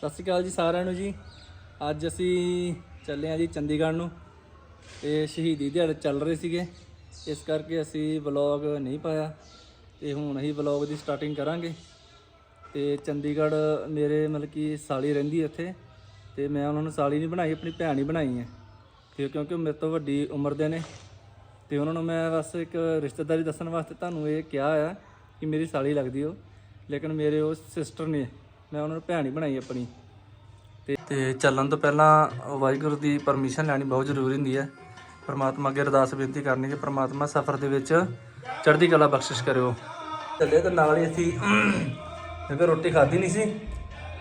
ਸਤਿ ਸ਼੍ਰੀ ਅਕਾਲ ਜੀ ਸਾਰਿਆਂ ਨੂੰ ਜੀ। ਅੱਜ ਅਸੀਂ ਚੱਲੇ ਆ ਜੀ ਚੰਡੀਗੜ੍ਹ ਨੂੰ ਤੇ ਸ਼ਹੀਦੀ ਦਿਹਾੜੇ ਚੱਲ ਰਹੇ ਸੀਗੇ। ਇਸ ਕਰਕੇ ਅਸੀਂ ਵਲੌਗ ਨਹੀਂ ਪਾਇਆ ਤੇ ਹੁਣ ਅਸੀਂ ਵਲੌਗ ਦੀ ਸਟਾਰਟਿੰਗ ਕਰਾਂਗੇ। ਤੇ ਚੰਡੀਗੜ੍ਹ ਮੇਰੇ ਮਤਲਬ ਕਿ ਸਾਲੀ ਰਹਿੰਦੀ ਹੈ ਇੱਥੇ ਤੇ ਮੈਂ ਉਹਨਾਂ ਨੂੰ ਸਾਲੀ ਨਹੀਂ ਬਣਾਈ, ਆਪਣੀ ਭੈਣ ਹੀ ਬਣਾਈ ਹੈ। ਤੇ ਕਿਉਂਕਿ ਉਹ ਮੇਰੇ ਤੋਂ ਵੱਡੀ ਉਮਰ ਦੇ ਨੇ ਤੇ ਉਹਨਾਂ ਨੂੰ ਮੈਂ ਬਸ ਇੱਕ ਰਿਸ਼ਤੇਦਾਰੀ ਦੱਸਣ ਵਾਸਤੇ ਤੁਹਾਨੂੰ ਇਹ ਕਿਹਾ ਆ ਕਿ ਮੇਰੀ ਸਾਲੀ ਲੱਗਦੀ ਉਹ, ਲੇਕਿਨ ਮੇਰੇ ਉਹ ਸਿਸਟਰ ਨੇ ਮੈਂ ਉਹਨਾਂ ਨੂੰ ਭੈਣ ਹੀ ਬਣਾਈ ਆਪਣੀ। ਤੇ ਤੇ ਚੱਲਣ ਤੋਂ ਪਹਿਲਾਂ ਵਾਹਿਗੁਰੂ ਦੀ ਪਰਮਿਸ਼ਨ ਲੈਣੀ ਬਹੁਤ ਜ਼ਰੂਰੀ ਹੁੰਦੀ ਹੈ। ਪਰਮਾਤਮਾ ਅੱਗੇ ਅਰਦਾਸ ਬੇਨਤੀ ਕਰਨੀ ਕਿ ਪਰਮਾਤਮਾ ਸਫ਼ਰ ਦੇ ਵਿੱਚ ਚੜ੍ਹਦੀ ਕਲਾ ਬਖਸ਼ਿਸ਼ ਕਰਿਓ। ਚੱਲੇ ਤੇ ਨਾਲ ਹੀ ਅਸੀਂ ਕਿਉਂਕਿ ਰੋਟੀ ਖਾਧੀ ਨਹੀਂ ਸੀ,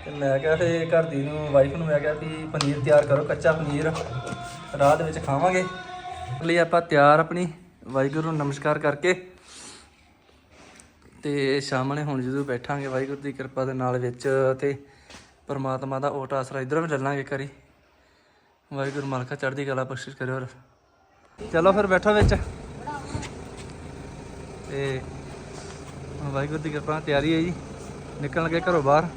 ਤੇ ਮੈਂ ਕਿਹਾ ਫੇ ਘਰ ਦੀ ਨੂੰ ਵਾਈਫ ਨੂੰ ਮੈਂ ਕਿਹਾ ਵੀ ਪਨੀਰ ਤਿਆਰ ਕਰੋ, ਕੱਚਾ ਪਨੀਰ ਰਾਹ ਦੇ ਵਿੱਚ ਖਾਵਾਂਗੇ। ਲਈ ਆਪਾਂ ਤਿਆਰ ਆਪਣੀ ਵਾਹਿਗੁਰੂ ਨੂੰ ਨਮਸਕਾਰ ਕਰਕੇ ਤੇ ਸਾਹਮਣੇ ਹੁਣ ਜਦੋਂ ਬੈਠਾਂਗੇ, ਵਾਹਿਗੁਰੂ ਦੀ ਕਿਰਪਾ ਦੇ ਨਾਲ ਵਿੱਚ ਤੇ ਪਰਮਾਤਮਾ ਦਾ ਓਟ ਆਸਰਾ ਇਧਰ ਵੀ ਲੈ ਲਾਂਗੇ ਕਰੀ ਵਾਹਿਗੁਰੂ ਮਾਲਕਾ ਚੜ੍ਹਦੀ ਕਲਾ ਬਖਸ਼ਿਸ਼ ਕਰਿਓ ਹੋਰ। ਚਲੋ ਫਿਰ ਬੈਠੋ ਵਿੱਚ। ਤੇ ਵਾਹਿਗੁਰੂ ਦੀ ਕਿਰਪਾ ਤਿਆਰੀ ਹੈ ਜੀ। ਨਿਕਲਣ ਲੱਗੇ ਘਰੋਂ ਬਾਹਰ।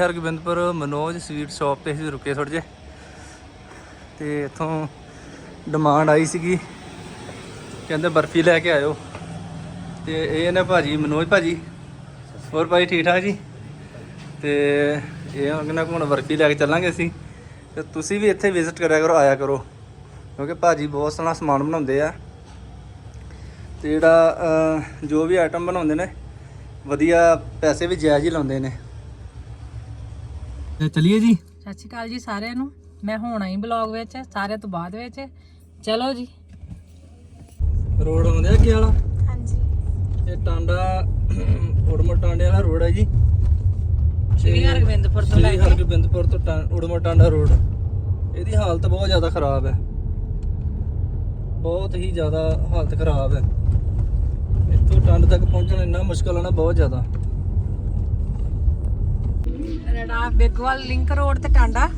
ਹਰਗੋਬਿੰਦਪੁਰ ਮਨੋਜ ਸਵੀਟ ਸ਼ਾਪ ਤੇ ਅਸੀਂ ਰੁਕੇ ਥੋੜੇ ਜੇ ਤੇ ਇੱਥੋਂ ਡਿਮਾਂਡ ਆਈ ਸੀਗੀ ਕਹਿੰਦੇ ਬਰਫੀ ਲੈ ਕੇ ਆਇਓ। ਤੇ ਇਹ ਨੇ ਭਾਜੀ, ਮਨੋਜ ਭਾਜੀ। ਹੋਰ ਭਾਈ ਠੀਕ ਠਾਕ ਜੀ? ਤੇ ਇਹ ਉਹਨਾਂ ਕੋਲ ਹੁਣ ਬਰਫੀ ਲੈ ਕੇ ਚੱਲਾਂਗੇ ਅਸੀਂ। ਤੇ ਤੁਸੀਂ ਵੀ ਇੱਥੇ ਵਿਜ਼ਿਟ ਕਰਿਆ ਕਰੋ, ਆਇਆ ਕਰੋ। ਕਿਉਂਕਿ ਭਾਜੀ ਬਹੁਤ ਸੋਹਣਾ ਸਮਾਨ ਬਣਾਉਂਦੇ ਆ। ਤੇ ਜਿਹੜਾ ਜੋ ਵੀ ਆਈਟਮ ਬਣਾਉਂਦੇ ਨੇ, ਵਧੀਆ ਪੈਸੇ ਵੀ ਜਾਇਜ਼ ਹੀ ਲਾਉਂਦੇ ਨੇ। ਤੇ ਚਲਿਏ ਜੀ? ਸਤਿ ਸ਼੍ਰੀ ਅਕਾਲ ਜੀ ਸਾਰਿਆਂ ਨੂੰ। ਮੈਂ ਹੁਣ ਆਈ ਬਲੌਗ ਵਿੱਚ, ਸਾਰਿਆਂ ਤੋਂ ਬਾਅਦ ਵਿੱਚ। ਚਲੋ ਜੀ। ਰੋਡ ਆਉਂਦੇ ਕੀ ਵਾਲਾ? ਹਾਂਜੀ। ਇਹ ਟਾਂਡਾ ਉੜਮੋ ਟਾਂਡੇ ਵਾਲਾ ਰੋਡ ਹੈ ਜੀ। ਸ਼੍ਰੀ ਹਰਗੋਬਿੰਦਪੁਰ ਤੋਂ ਲੈ ਸ਼੍ਰੀ ਕੇ। ਹਰਗੋਬਿੰਦਪੁਰ ਤੋਂ ਟਾਂ- ਉੜਮੋ ਟਾਂਡਾ ਰੋਡ। ਇਹਦੀ ਹਾਲਤ ਬਹੁਤ ਜ਼ਿਆਦਾ ਖਰਾਬ ਹੈ। ਬਹੁਤ ਹੀ ਜ਼ਿਆਦਾ ਹਾਲਤ ਖਰਾਬ ਹੈ। ਇੱਥੋਂ ਟਾਂਡ ਤੱਕ ਪਹੁੰਚਣਾ ਇੰਨਾ ਮੁਸ਼ਕਲ ਹੈ ਨਾ ਬਹੁਤ ਜ਼ਿਆਦਾ। ਰੜਾ ਬੇਗਵਾਲ ਲਿੰਕ ਰੋਡ ਤੇ ਟਾਂਡਾ।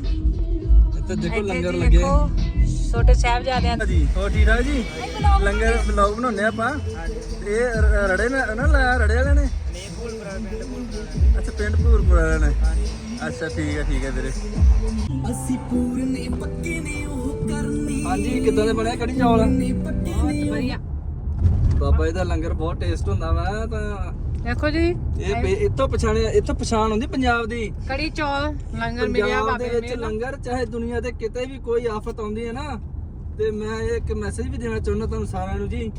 ਇੱਥੇ ਦੇਖੋ ਲੰਗਰ ਲੱਗੇ। ਛੋਟੇ ਸਾਹਿਬਜ਼ਾਦਿਆਂ ਜੀ ਹੋ ਠੀਕ ਠਾਕ ਜੀ? ਲੰਗਰ ਵਲੌਗ ਬਣਾਉਂਦੇ ਆਪਾਂ? ਇਹ ਰ- ਰੜੇ ਨੇ ਨਾ ਲਾਇਆ ਰੜੇ ਵਾਲੇ ਨੇ? ਅੱਛਾ ਪਿੰਡ ਭੂਰਪੁਰ ਵਾਲੇ ਨੇ। ਅੱਛਾ ਠੀਕ ਹੈ ਠੀਕ ਹੈ ਵੀਰੇ। ਅਸੀਂ ਪੂਰਨੇ ਪੱਕੇ ਨੇ ਉਹ ਕਰਨੀ। ਹਾਂਜੀ ਕਿੱਦਾਂ ਦੇ ਬਣੇ ਕੜੀ ਚੌਲ? ਬਹੁਤ ਵਧੀਆ। ਬਾਬਾ ਜੀ ਦਾ ਲੰਗਰ ਬਹੁਤ ਟੇਸਟ ਹੁੰਦਾ ਵਾ ਤਾਂ ਦੇਖੋ ਜੀ। ਇਹ ਪੇ- ਇੱਥੋਂ ਪਛਾਣਿਆ ਇੱਥੋਂ ਪਛਾਣ ਹੁੰਦੀ ਪੰਜਾਬ ਦੀ। ਕੜੀ ਚੌਲ ਲੰਗਰ ਮਿਲਿਆ ਪੰਜਾਬ ਬਾਬੇ ਦੇ ਵਿੱਚ ਲੰਗਰ ਚਾਹੇ ਦੁਨੀਆ ਦੇ ਕਿਤੇ ਵੀ ਕੋਈ ਆਫਤ ਆਉਂਦੀ ਹੈ ਨਾ ਤੇ ਮੈਂ ਇਹ ਇੱਕ ਮੈਸੇਜ ਵੀ ਦੇਣਾ ਚਾਹੁੰਦਾ ਤੁਹਾਨੂੰ ਸਾਰਿਆਂ ਨੂੰ ਜੀ।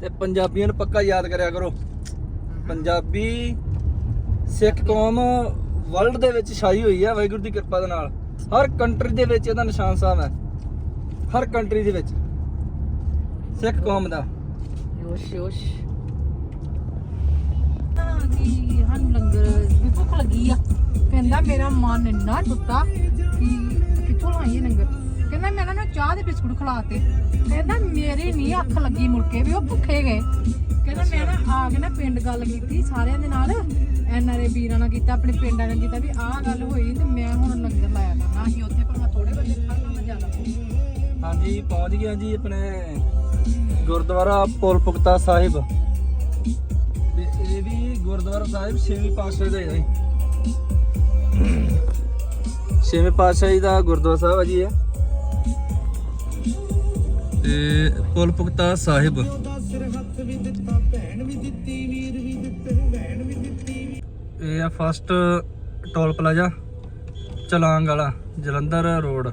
ਤੇ ਪੰਜਾਬੀਆਂ ਨੂੰ ਪੱਕਾ ਯਾਦ ਕਰਿਆ ਕਰੋ। ਪੰਜਾਬੀ ਸਿੱਖ ਕੌਮ ਵਰਲਡ ਦੇ ਵਿੱਚ ਛਾਈ ਹੋਈ ਹੈ ਵਾਹਿਗੁਰੂ ਦੀ ਕਿਰਪਾ ਦੇ ਨਾਲ। ਹਰ ਕੰਟਰੀ ਦੇ ਵਿੱਚ ਇਹਦਾ ਨਿਸ਼ਾਨ ਸਾਹਿਬ ਹੈ। ਹਰ ਕੰਟਰੀ ਦੇ ਵਿੱਚ। ਸਿੱਖ ਕੌਮ ਦਾ। ਯੋਸ਼ ਯੋਸ਼ ਕਿ ਹਨ ਲੰਗਰ ਵੀ ਭੁੱਖ ਲੱਗੀ ਆ। ਕਹਿੰਦਾ ਮੇਰਾ ਮਨ ਇੰਨਾ ਟੁੱਟਾ ਕਿ ਕਿੱਥੋਂ ਲਾਈਏ ਲੰਗਰ? ਕਹਿੰਦਾ ਮੈਂ ਇਹਨਾਂ ਨੂੰ ਚਾਹ ਦੇ ਬਿਸਕੁਟ ਖਿਲਾਤੇ। ਕਹਿੰਦਾ ਮੇਰੀ ਨਹੀਂ ਅੱਖ ਲੱਗੀ ਮੁੜ ਕੇ ਵੀ ਉਹ ਭੁੱਖੇ ਗਏ। ਕਹਿੰਦਾ ਮੈਂ ਨਾ ਆ ਕੇ ਨਾ ਪਿੰਡ ਗੱਲ ਕੀਤੀ ਸਾਰਿਆਂ ਦੇ ਨਾਲ ਐਨਆਰਏ ਵੀਰਾਂ ਨਾਲ ਕੀਤਾ ਆਪਣੇ ਪਿੰਡਾਂ ਨਾਲ ਕੀਤਾ ਵੀ ਆਹ ਗੱਲ ਹੋਈ ਤੇ ਮੈਂ ਹੁਣ ਲੰਗਰ ਲਾਇਆ ਕਰਨਾ। ਅਸੀਂ ਉੱਥੇ ਭਾਵੇਂ ਥੋੜੇ ਬੰਦੇ ਖਾਣਾ ਮੈਂ ਜ਼ਿਆਦਾ ਹਾਂਜੀ ਪਹੁੰਚ ਗਿਆ ਜੀ ਆਪਣੇ ਗੁਰਦੁਆਰਾ ਪੁਲ ਪੁਖਤਾ ਸਾਹਿਬ। ਇਹ ਵੀ ਗੁਰਦੁਆਰਾ ਸਾਹਿਬ ਛੇਵੀਂ ਪਾਤਸ਼ਾਹੀ ਦਾ ਹੈ। ਜੀ ਛੇਵੀਂ ਪਾਤਸ਼ਾਹੀ ਦਾ ਗੁਰਦੁਆਰਾ ਸਾਹਿਬ ਜੀ ਇਹ। ਤੇ ਪੁਲ ਪੁਖਤਾ ਸਾਹਿਬ। ਇਹ ਆ ਫਸਟ ਟੋਲ ਪਲਾਜ਼ਾ ਚਲਾਂਗ ਵਾਲਾ ਜਲੰਧਰ ਰੋਡ।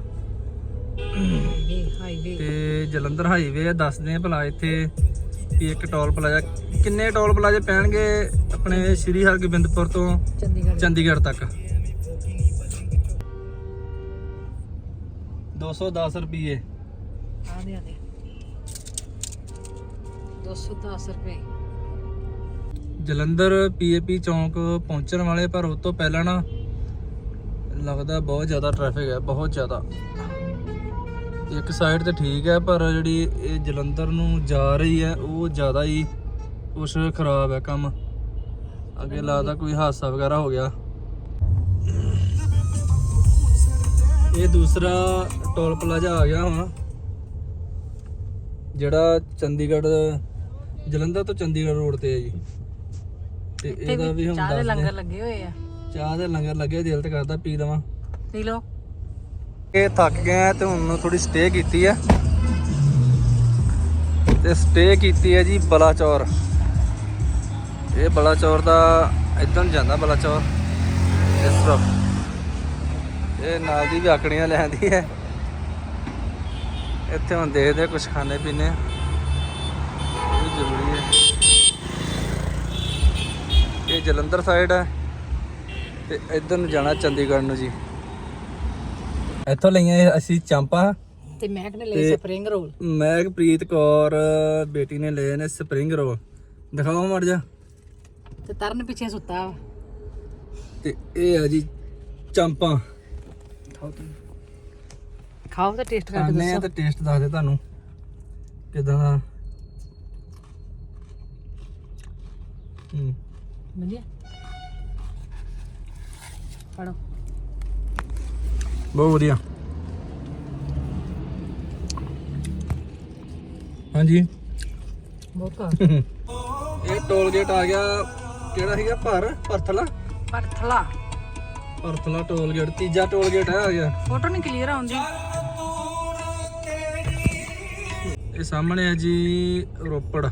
ਤੇ ਜਲੰਧਰ ਹਾਈਵੇ ਆ ਦੱਸਦੇ ਆ ਭਲਾ ਇੱਥੇ ਵੀ ਇੱਕ ਟੋਲ ਪਲਾਜ਼ਾ ਕਿੰਨੇ ਟੋਲ ਪਲਾਜ਼ੇ ਪੈਣਗੇ ਆਪਣੇ ਸ਼੍ਰੀ ਹਰਗੋਬਿੰਦਪੁਰ ਤੋਂ ਚੰਡੀਗੜ੍ਹ ਚੰਡੀਗੜ੍ਹ ਤੱਕ? 210 ਰੁਪਏ ਆ ਦੇ ਆ ਦੇ। 210 ਰੁਪਏ। ਜਲੰਧਰ ਪੀਏਪੀ ਚੌਂਕ ਪਹੁੰਚਣ ਵਾਲੇ ਪਰ ਉਸ ਤੋਂ ਪਹਿਲਾਂ ਨਾ ਲੱਗਦਾ ਬਹੁਤ ਜ਼ਿਆਦਾ ਟ੍ਰੈਫਿਕ ਹੈ ਬਹੁਤ ਜ਼ਿਆਦਾ। ਇੱਕ ਸਾਈਡ ਤੇ ਠੀਕ ਹੈ ਪਰ ਜਿਹੜੀ ਇਹ ਜਲੰਧਰ ਨੂੰ ਜਾ ਰਹੀ ਹੈ ਉਹ ਜ਼ਿਆਦਾ ਹੀ ਕੁਛ ਖਰਾਬ ਹੈ ਕੰਮ। ਅੱਗੇ ਲੱਗਦਾ ਕੋਈ ਹਾਦਸਾ ਵਗੈਰਾ ਹੋ ਗਿਆ। ਇਹ ਦੂਸਰਾ ਟੋਲ ਪਲਾਜ਼ਾ ਆ ਗਿਆ ਹੁਣ। ਜਿਹੜਾ ਚੰਡੀਗੜ੍ਹ ਜਲੰਧਰ ਤੋਂ ਚੰਡੀਗੜ੍ਹ ਰੋਡ ਤੇ ਹੈ ਜੀ। ਤੇ ਇਹਦਾ ਵੀ ਹੁਣ ਚਾਹ ਦੇ ਲੰਗਰ। ਲੱਗੇ ਹੋਏ ਆ। ਚਾਹ ਦੇ ਲੰਗਰ ਲੱਗੇ ਦਿਲ ਤੇ ਕਰਦਾ ਪੀ ਦਵਾਂ। ਪੀ ਲਓ। ਇਹ ਥੱਕ ਗਏ ਤੇ ਹੁਣ ਥੋੜੀ ਸਟੇ ਕੀਤੀ ਆ ਤੇ ਸਟੇ ਕੀਤੀ ਹੈ ਜੀ ਬਲਾਚੌਰ। ਇਹ ਬਲਾਚੌਰ ਦਾ ਇਦਾਂ ਨੂੰ ਜਾਂਦਾ ਬਲਾਚੌਰ ਇਸ ਤਰਫ ਇਹ ਨਾਲ ਦੀ ਵੀ ਆਕੜੀਆਂ ਲੈਂਦੀ ਹੈ। ਇੱਥੇ ਹੁਣ ਦੇਖਦੇ ਕੁਝ ਖਾਣੇ ਪੀਣੇ। ਇਹ ਜ਼ਰੂਰੀ ਹੈ। ਇਹ ਜਲੰਧਰ ਸਾਈਡ ਹੈ ਤੇ ਇੱਧਰ ਨੂੰ ਜਾਣਾ ਚੰਡੀਗੜ੍ਹ ਨੂੰ ਜੀ। ਇੱਥੋਂ ਲਈਆਂ ਅਸੀਂ ਚਾਂਪਾਂ। ਤੇ ਮੈਂ ਕਹਿੰਦੇ ਤੇ- ਲੈ ਸਪਰਿੰਗ ਰੋਲ ਮਹਿਕਪ੍ਰੀਤ ਕੌਰ ਬੇਟੀ ਨੇ ਲਏ ਨੇ ਸਪਰਿੰਗ ਰੋਲ ਦਿਖਾਓ ਮੜ ਜਾ ਤੇ ਤਰਨ ਪਿੱਛੇ ਸੁੱਤਾ ਵਾ। ਤੇ ਇਹ ਆ ਜੀ ਚਾਂਪਾਂ। ਖਾਓ ਤੇ ਟੇਸਟ ਕਰਕੇ ਖਾਣੇ ਆ ਦੱਸੋ। ਤੇ ਟੇਸਟ ਦੱਸਦੇ ਤੁਹਾਨੂੰ ਕਿਦਾਂ ਦਾ। ਹੂੰ। ਵਧੀਆ। ਬਹੁਤ ਵਧੀਆ। ਹਾਂਜੀ। ਬਹੁਤ ਇਹ ਟੋਲ ਗੇਟ ਆ ਗਿਆ। ਕਿਹੜਾ ਸੀਗਾ? ਭਰ ਪਰਥਲਾ ਪਰਥਲਾ ਪਰਥਲਾ ਟੋਲ ਗੇਟ ਤੀਜਾ ਟੋਲ ਗੇਟ ਆ ਗਿਆ। ਫੋਟੋ ਨਹੀਂ ਕਲੀਅਰ ਆਉਂਦੀ। ਇਹ ਸਾਹਮਣੇ ਆ ਜੀ ਰੋਪੜ।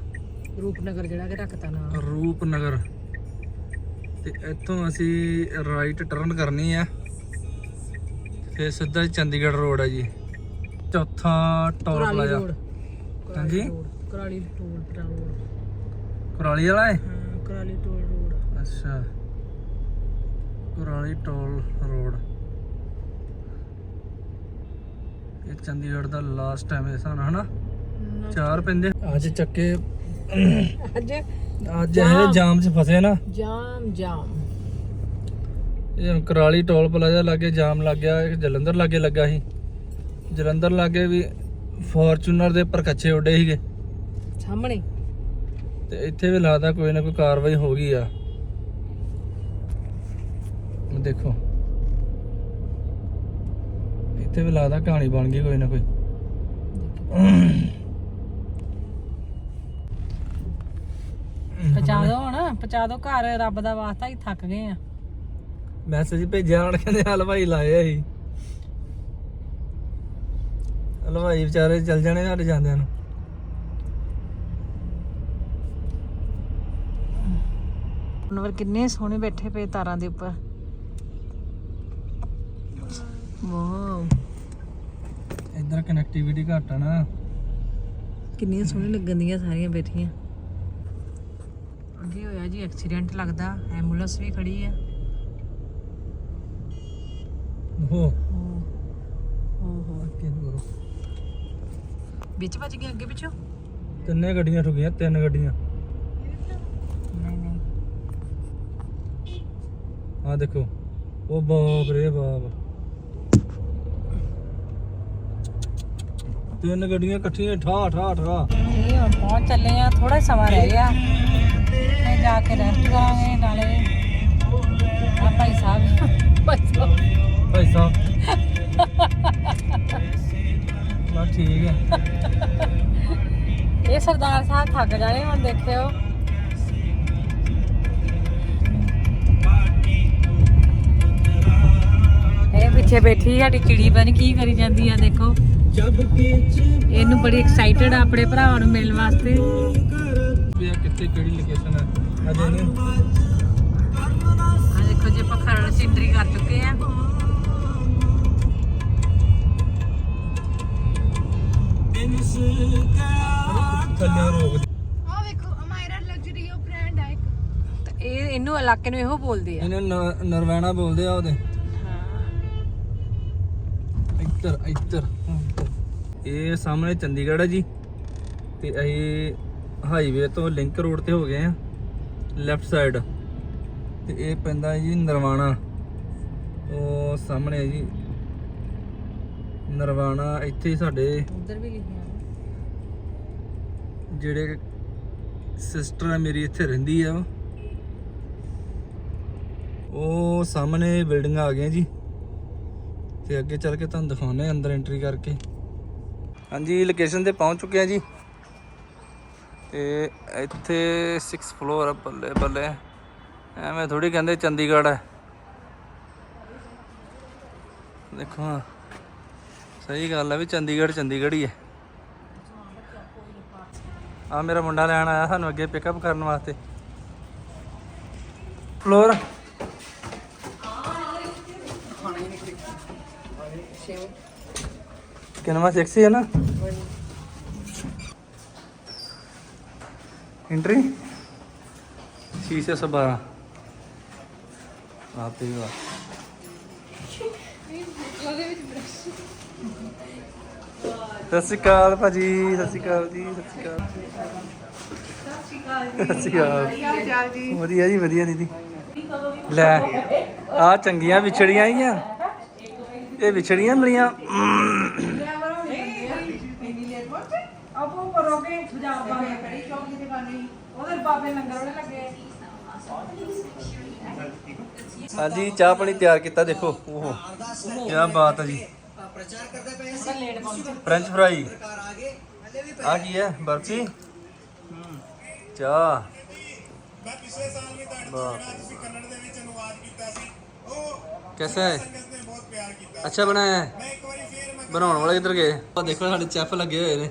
ਰੂਪਨਗਰ ਜਿਹੜਾ ਕਿ ਰੱਖਤਾ ਨਾ। ਰੂਪਨਗਰ। ਤੇ ਇੱਥੋਂ ਅਸੀਂ ਰਾਈਟ ਟਰਨ ਕਰਨੀ ਆ। ਫਿਰ ਸਿੱਧਾ ਚੰਡੀਗੜ੍ਹ ਰੋਡ ਆ ਜੀ। ਚੌਥਾ ਟੋਲ ਕੁਰਾਲੀ ਪਲਾਜ਼ਾ ਰੋਡ ਹਾਂਜੀ? ਕੁਰਾਲੀ ਟੋਲ ਰੋਡ ਕੁਰਾਲੀ ਵਾਲਾ ਹੈ ਹਾਂ ਕੁਰਾਲੀ ਟੋਲ ਅੱਛਾ। Kurali toll road. ਇਹ ਚੰਡੀਗੜ੍ਹ ਦਾ ਲਾਸਟ ਟਾਈਮ ਹੈ ਸਾਨੂੰ ਹਨਾ? ਚਾਰ ਪੈਂਦੇ। ਅੱਜ ਚੱਕੇ। ਅੱਜ ਅੱਜ ਇਹ ਜਾਮ। 'ਚ ਫਸੇ ਨਾ। ਜਾਮ ਜਾਮ। ਇਹ ਕਰਾਲੀ ਟੋਲ ਪਲਾਜ਼ਾ ਲਾਗੇ ਜਾਮ ਲੱਗ ਗਿਆ ਜਲੰਧਰ ਲਾਗੇ ਲੱਗਾ ਸੀ। ਜਲੰਧਰ ਲਾਗੇ ਵੀ ਫੋਰਚੂਨਰ ਦੇ ਪਰਕੱਚੇ ਉੱਡੇ ਸੀਗੇ। ਸਾਹਮਣੇ। ਤੇ ਇੱਥੇ ਵੀ ਲੱਗਦਾ ਕੋਈ ਨਾ ਕੋਈ ਕਾਰਵਾਈ ਹੋ ਗਈ ਆ। ਦੇਖੋ। ਇੱਥੇ ਵੀ ਲੱਗਦਾ ਕਹਾਣੀ ਬਣ ਗਈ ਕੋਈ ਨਾ ਕੋਈ। ਪਚਾ ਦੋ ਹੁਣ ਪਚਾ ਦੋ ਘਰ ਰੱਬ ਦਾ ਵਾਸਤਾ ਹੀ ਥੱਕ ਗਏ ਆ। ਮੈਸੇਜ ਭੇਜਿਆ ਹਣ ਕਹਿੰਦੇ ਹਲਵਾਈ ਲਾਏ ਆ ਸੀ। ਹਲਵਾਈ ਵਿਚਾਰੇ ਚੱਲ ਜਾਣੇ ਸਾਡੇ ਜਾਂਦਿਆਂ ਨੂੰ। ਨਵਰ ਕਿੰਨੇ ਸੋਹਣੇ ਬੈਠੇ ਪਏ ਤਾਰਾਂ ਦੇ ਉੱਪਰ। ਵਾਓ। ਇੱਧਰ ਕਨੈਕਟੀਵਿਟੀ ਘੱਟ ਆ ਨਾ। ਕਿੰਨੀਆਂ ਸੋਹਣੀਆਂ ਲੱਗਣ ਦੀਆਂ ਸਾਰੀਆਂ ਬੈਠੀਆਂ। ਅੱਗੇ ਹੋਇਆ ਜੀ ਐਕਸੀਡੈਂਟ ਲੱਗਦਾ ਐਂਬੂਲੈਂਸ ਵੀ ਖੜੀ ਆ। ਓਹੋ। ਵਿੱਚ ਵੱਜ ਗਿਆ ਅੱਗੇ ਪਿੱਛੋਂ? ਤਿੰਨੇ ਗੱਡੀਆਂ ਠੁਕੀਆਂ ਤਿੰਨ ਗੱਡੀਆਂ। ਨਹੀਂ ਨਹੀਂ। ਆ ਦੇਖੋ। ਉਹ ਬਾਪ ਰੇ ਬਾਪ। ਤਿੰਨ ਗੱਡੀਆਂ ਇਕੱਠੀਆਂ ਠਾ ਠਾ ਠਾ ਇਹ ਹੁਣ ਪਹੁੰਚ ਚੱਲੇ ਆ ਥੋੜਾ ਸਮਾਂ ਰਹਿ ਗਿਆ। ਤੇ ਜਾ ਕੇ ਰੈਸਟ ਕਰਾਂਗੇ ਨਾਲੇ ਆ ਭਾਈ ਸਾਹਿਬ ਭਾਈ ਸਾਹਿਬ ਭਾਈ ਸਾਹਿਬ। ਠੀਕ ਹੈ ਇਹ ਸਰਦਾਰ ਸਾਹਿਬ ਥੱਕ ਜਾਣੇ ਹੁਣ ਦੇਖਿਓ। ਇਹ ਪਿੱਛੇ ਬੈਠੀ ਸਾਡੀ ਚਿੜੀ ਬਣ ਕੀ ਕਰੀ ਜਾਂਦੀ ਆ ਦੇਖੋ। ਇਹਨੂੰ ਬੜੀ ਐਕਸਾਈਟਡ ਆ ਆਪਣੇ ਭਰਾਵਾਂ ਨੂੰ ਮਿਲਣ ਵਾਸਤੇ। ਵੀ ਆ ਕਿੱਥੇ ਕਿਹੜੀ ਲੋਕੇਸ਼ਨ ਹੈ ਅਜੇ ਨਹੀਂ ਆ ਦੇਖੋ ਜੀ ਆਪਾਂ ਖਰੜ ਚ ਐਂਟਰੀ ਕਰ ਚੁੱਕੇ ਆ। ਥੱਲੇ ਰੋਕ ਦੇ। ਆ ਵੇਖੋ ਅਮਾਇਰਾ ਲਗਜ਼ਰੀ ਉਹ ਬ੍ਰਾਂਡ ਆ ਇੱਕ। ਤੇ ਇਹ ਇਹਨੂੰ ਇਲਾਕੇ ਨੂੰ ਇਹੋ ਬੋਲਦੇ ਆ। ਇਹਨੇ ਨਰਵੈਣਾ ਬੋਲਦੇ ਆ ਉਹਦੇ। ਇੱਧਰ ਇੱਧਰ। ਇਹ ਸਾਹਮਣੇ ਚੰਡੀਗੜ੍ਹ ਹੈ ਜੀ। ਤੇ ਅਸੀਂ ਹਾਈਵੇ ਤੋਂ ਲਿੰਕ ਰੋਡ ਤੇ ਹੋ ਗਏ ਆ। ਲੈਫਟ ਸਾਈਡ ਤੇ ਇਹ ਪੈਂਦਾ ਜੀ ਨਰਵਾਣਾ। ਉਹ ਸਾਹਮਣੇ ਹੈ ਜੀ। ਨਰਵਾਣਾ ਇੱਥੇ ਹੀ ਸਾਡੇ ਉਧਰ ਵੀ ਲਿਖਿਆ ਜਿਹੜੇ ਸਿਸਟਰ ਹੈ ਮੇਰੀ ਇੱਥੇ ਰਹਿੰਦੀ ਆ ਉਹ। ਉਹ ਸਾਹਮਣੇ ਬਿਲਡਿੰਗ ਆ ਗਈਆਂ ਜੀ। ਤੇ ਅੱਗੇ ਚੱਲ ਕੇ ਤੁਹਾਨੂੰ ਦਿਖਾਉਣੇ ਅੰਦਰ ਐਂਟਰੀ ਕਰਕੇ। ਹਾਂਜੀ ਲੋਕੇਸ਼ਨ ਤੇ ਪਹੁੰਚ ਚੁੱਕੇ ਆ ਜੀ। ਤੇ ਇੱਥੇ 6 ਫਲੋਰ ਆ ਬੱਲੇ ਬੱਲੇ। ਐਵੇਂ ਥੋੜੀ ਕਹਿੰਦੇ ਚੰਡੀਗੜ੍ਹ ਹੈ। ਦੇਖੋ ਹਾਂ, ਸਹੀ ਗੱਲ ਹੈ ਵੀ ਚੰਡੀਗੜ੍ਹ ਚੰਡੀਗੜ੍ਹ ਹੀ ਹੈ। ਆ ਮੇਰਾ ਮੁੰਡਾ ਲੈਣ ਆਇਆ ਸਾਨੂੰ ਅੱਗੇ ਪਿਕਅਪ ਕਰਨ ਵਾਸਤੇ। ਫਲੋਰ ਕਿੰਨਾ ਸੈਕਸੀ ਹੈ ਨਾ एंट्री शीशे से बारह आते ही बात ਸਤਿ ਸ਼੍ਰੀ ਅਕਾਲ ਭਾਜੀ ਸਤਿ ਸ਼੍ਰੀ ਅਕਾਲ ਜੀ ਸਤਿ ਸ਼੍ਰੀ ਅਕਾਲ ਸਤਿ ਸ਼੍ਰੀ ਅਕਾਲ ਵਧੀਆ ਜੀ ਵਧੀਆ ਦੀਦੀ ਲੈ ਆ ਚੰਗੀਆਂ ਵਿਛੜੀਆਂ ਹੀ ਆ ਇਹ ਵਿਛੜੀਆਂ ਮਿਲੀਆਂ ਬਾਬੇ ਲੰਗਰ ਵਾਲੇ ਲੱਗੇ ਹਾਂਜੀ ਚਾਹ ਪਾਣੀ ਤਿਆਰ ਕੀਤਾ ਦੇਖੋ। ਓਹੋ ਕੀ ਬਾਤ ਹੈ ਜੀ। ਫ੍ਰੈਂਚ ਫਰਾਈ ਆ ਕੀ ਹੈ ਬਰਫੀ? ਚਾਹ। ਮੈਂ ਪਿਛਲੇ ਸਾਲ ਵੀ ਤੁਹਾਡੇ ਤੋਂ ਜਿਹੜਾ ਤੁਸੀਂ ਕੰਨੜ ਦੇ ਵਿੱਚ ਅਨੁਵਾਦ ਕੀਤਾ ਸੀ ਉਹ ਕੈਸਾ ਹੈ? ਸੰਗਤ ਨੇ ਬਹੁਤ ਪਿਆਰ ਕੀਤਾ ਅੱਛਾ ਬਣਾਇਆ ਹੈ। ਮੈਂ ਇੱਕ ਵਾਰੀ ਫੇਰ ਮੈਂ ਬਣਾਉਣ ਵਾਲੇ ਕਿੱਧਰ ਗਏ? ਆ ਦੇਖੋ ਸਾਡੇ ਚੈਫ ਲੱਗੇ ਹੋਏ ਨੇ।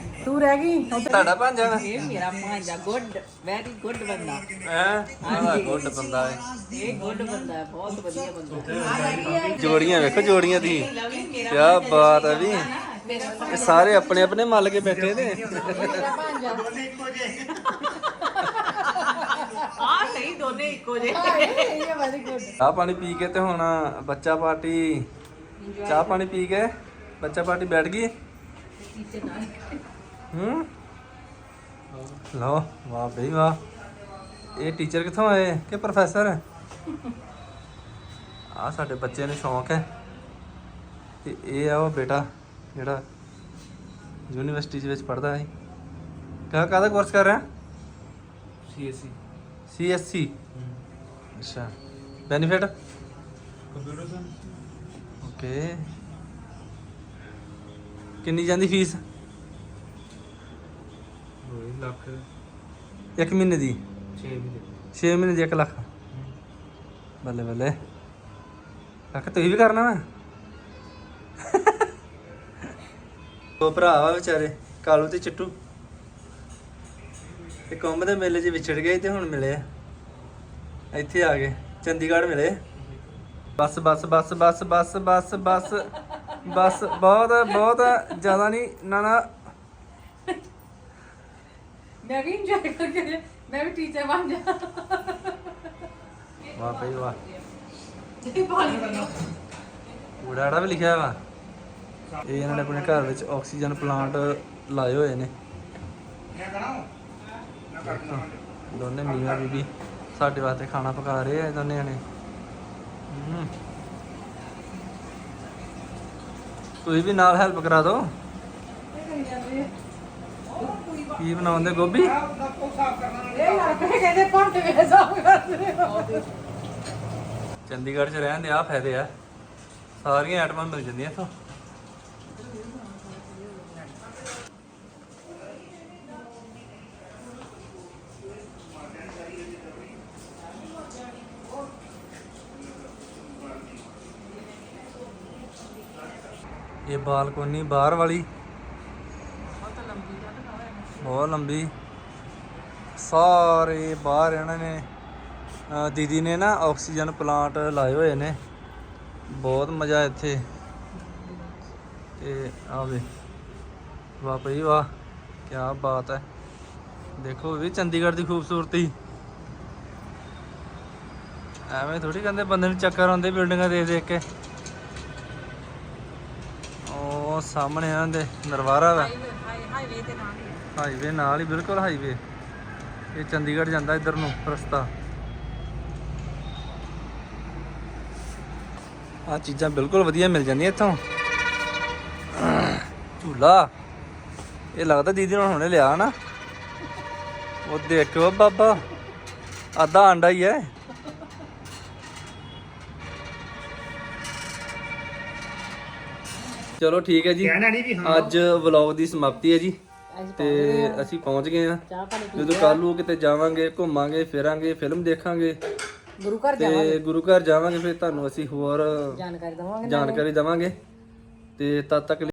ਤੂੰ ਰਹਿ ਗਈ? ਤੁਹਾਡਾ ਭਾਂਜਾ ਨਾ ਇਹ ਮੇਰਾ ਭਾਂਜਾ ਗੁੱਡ ਵੈਰੀ ਗੁੱਡ ਬੰਦਾ। ਹੈ? ਆਹ ਗੁੱਡ ਬੰਦਾ ਹੈ ਇਹ ਗੁੱਡ ਬੰਦਾ ਹੈ ਬਹੁਤ ਵਧੀਆ ਬੰਦਾ। ਜੋੜੀਆਂ ਵੇਖੋ ਜੋੜੀਆਂ ਦੀ। ਕੀ ਬਾਤ ਹੈ ਵੀ। ਇਹ ਸਾਰੇ ਆਪਣੇ ਆਪਣੇ ਮੱਲ ਕੇ ਬੈਠੇ ਨੇ। ਆ। ਨਹੀਂ ਦੋਨੇ ਇੱਕੋ ਜਿਹੇ। ਇਹ ਵੈਰੀ ਗੁੱਡ ਚਾਹ ਪਾਣੀ ਪੀ ਕੇ ਤੇ ਹੁਣ ਬੱਚਾ ਪਾਰਟੀ ਚਾਹ ਪਾਣੀ ਪੀ ਕੇ ਬੱਚਾ ਪਾਰਟੀ ਬੈਠ ਗਈ? ਹੂੰ? ਲਓ ਵਾਹ ਬਈ ਵਾਹ। ਇਹ ਟੀਚਰ ਕਿੱਥੋਂ ਆਏ? ਕਿ ਪ੍ਰੋਫੈਸਰ ਆ ਸਾਡੇ ਬੱਚੇ ਨੂੰ ਸ਼ੌਂਕ ਹੈ। ਤੇ ਇਹ ਆ ਉਹ ਬੇਟਾ ਜਿਹੜਾ ਯੂਨੀਵਰਸਿਟੀ ਦੇ ਵਿੱਚ ਪੜਦਾ ਹੈ ਕਾ ਕਾਹਦਾ ਕੋਰਸ ਕਰ ਰਿਹਾ? ਸੀਐਸਸੀ ਸੀਐਸਸੀ ਅੱਛਾ। ਬੈਨੀਫਿਟ ਕੰਪਿਊਟਰ ਸਾਇੰਸ ਓਕੇ ਕਿੰਨੀ ਜਾਂਦੀ ਫੀਸ ਲੱਖ। ਇੱਕ ਮਹੀਨੇ ਦੀ? 6 ਮਹੀਨੇ। 6 ਮਹੀਨੇ ਦੀ 1 ਲੱਖ। ਬੱਲੇ ਬੱਲੇ। ਲੱਖ ਤੁਸੀਂ ਵੀ ਕਰਨਾ ਵਾ। ਦੋ ਭਰਾ ਵਾ ਵਿਚਾਰੇ ਕਾਲੂ ਤੇ ਚਿੱਟੂ। ਤੇ ਕੰਬ ਦੇ ਮੇਲੇ 'ਚ ਵਿਛੜ ਗਏ ਤੇ ਹੁਣ ਮਿਲੇ ਆ। ਇੱਥੇ ਆ ਗਏ ਚੰਡੀਗੜ੍ਹ ਮਿਲੇ। ਬਸ ਬਸ ਬਸ ਬਸ ਬਸ ਬਸ ਬਸ ਬਸ ਬਹੁਤ ਬਹੁਤ ਜ਼ਿਆਦਾ ਨਹੀਂ ਨਾ ਨਾ। ਮੈਂ ਵੀ ਇੰਜੋਏ ਕਰਕੇ ਮੈਂ ਵੀ ਟੀਚਰ ਬਣ ਜਾ। ਵਾਹ ਭਈ ਵਾਹ। ਤੇ ਪਾਣੀ ਬਣਾ ਉਡਾੜਾ ਵੀ ਲਿਖਿਆ ਵਾ। ਇਹ ਇਹਨਾਂ ਨੇ ਆਪਣੇ ਘਰ ਵਿੱਚ ਆਕਸੀਜਨ ਪਲਾਂਟ ਲਾਏ ਹੋਏ ਨੇ। ਦੋਨੇ ਮੀਆਂ ਬੀਬੀ ਸਾਡੇ ਵਾਸਤੇ ਖਾਣਾ ਪਕਾ ਰਹੇ ਆ ਦੋਨੇ ਹਮ। ਤੁਸੀਂ ਵੀ ਨਾਲ ਹੈਲਪ ਕਰਾ ਦਿਓ। ਕੀ ਬਣਾਉਂਦੇ ਗੋਭੀ? ਇਹ ਯਾਰ ਕਹਿੰਦੇ ਪੰਟ ਵੇ ਸਾਫ਼ ਕਰਦੇ ਹੋ ਚੰਡੀਗੜ੍ਹ 'ਚ ਰਹਿਣ ਦੇ ਆ ਫਾਇਦੇ ਆ। ਸਾਰੀਆਂ ਆਈਟਮਾਂ ਮਿਲ ਜਾਂਦੀਆਂ ਇੱਥੋਂ। ਇਹ ਬਾਲਕੋਨੀ ਬਾਹਰ ਵਾਲੀ ਬਹੁਤ ਲੰਬੀ। ਸਾਰੇ ਬਾਹਰ ਇਹਨਾਂ ਨੇ ਦੀਦੀ ਨੇ ਨਾ ਆਕਸੀਜਨ ਪਲਾਂਟ ਲਾਏ ਹੋਏ ਨੇ। ਬਹੁਤ ਮਜ਼ਾ ਇੱਥੇ। ਤੇ ਆ ਵਾਹ ਭਈ ਵਾਹ ਕੀ ਬਾਤ ਹੈ। ਦੇਖੋ ਵੀ ਚੰਡੀਗੜ੍ਹ ਦੀ ਖੂਬਸੂਰਤੀ। ਐਵੇਂ ਥੋੜੀ ਕਹਿੰਦੇ ਬੰਦੇ ਨੂੰ ਚੱਕਰ ਆਉਂਦੇ ਬਿਲਡਿੰਗਾਂ ਦੇਖ ਦੇਖ ਕੇ। ਉਹ ਸਾਹਮਣੇ ਇਹਨਾਂ ਦੇ ਨਰਵਾਰਾ ਵਾ। ਹਾਈਵੇ ਤੇ ਨਾਲ ਹਾਈਵੇ ਨਾਲ ਹੀ ਬਿਲਕੁਲ ਹਾਈਵੇ ਇਹ ਚੰਡੀਗੜ੍ਹ ਜਾਂਦਾ ਇੱਧਰ ਨੂੰ ਰਸਤਾ। ਆ ਚੀਜ਼ਾਂ ਬਿਲਕੁਲ ਵਧੀਆ ਮਿਲ ਜਾਂਦੀਆਂ ਇੱਥੋਂ। ਝੂਲਾ। ਇਹ ਲੱਗਦਾ ਦੀਦੀ ਨੇ ਹੁਣੇ ਲਿਆ ਨਾ ਉਹ ਦੇਖੋ ਬਾਬਾ ਅੱਧਾ ਆਂਡਾ ਹੀ ਹੈ। ਚਲੋ ਠੀਕ ਹੈ ਜੀ। ਅੱਜ ਵਲੌਗ ਦੀ ਸਮਾਪਤੀ ਹੈ ਜੀ। ਤੇ ਅਸੀਂ ਪਹੁੰਚ ਗਏ ਆ। ਚਾਹ ਪਾਣੀ ਜਦੋਂ ਕੱਲ ਨੂੰ ਕਿਤੇ ਜਾਵਾਂਗੇ ਘੁੰਮਾਂਗੇ ਫਿਰਾਂਗੇ ਫਿਲਮ ਦੇਖਾਂਗੇ ਗੁਰੂ ਘਰ ਤੇ ਗੁਰੂ ਘਰ ਜਾਵਾਂਗੇ ਫਿਰ ਤੁਹਾਨੂੰ ਅਸੀਂ ਹੋਰ ਜਾਣਕਾਰੀ ਦਵਾਂਗੇ ਜਾਣਕਾਰੀ ਦਵਾਂਗੇ। ਤੇ ਤਦ ਤੱਕ